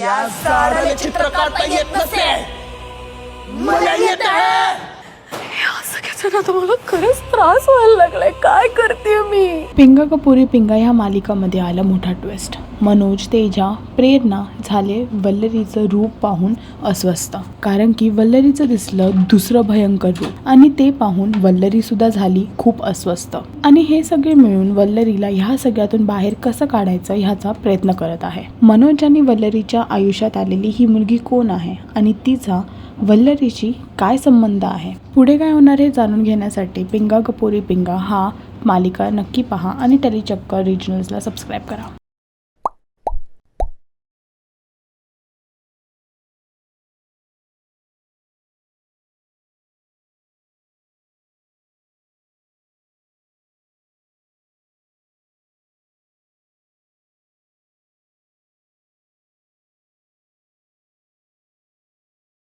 या झाडाला चित्र काढता येत नसे मला येत आहे. आता मला खरंच त्रास व्हायला लागलाय. काय करते मी? पिंगा कपुरी पिंगा ह्या मालिकामध्ये आला मोठा ट्विस्ट मनोज तेजा प्रेरणा झाले वल्लरीचं रूप पाहून अस्वस्थ. कारण की वल्लरीचं दिसलं दुसरं भयंकर रूप. आणि ते पाहून वल्लरी सुद्धा झाली खूप अस्वस्थ. आणि हे सगळे मिळून वल्लरीला ह्या सगळ्यातून बाहेर कसं काढायचं ह्याचा प्रयत्न करत आहे. मनोज आणि वल्लरीच्या आयुष्यात आलेली ही मुलगी कोण आहे? आणि तिचा वल्लरीशी काय संबंध आहे? पुढे काय होणार हे जाणून घेण्यासाठी पिंगा कपोरी पिंगा हा मालिका नक्की पहा आणि टेलिचक्कर रिजनल्सला सबस्क्राईब करा.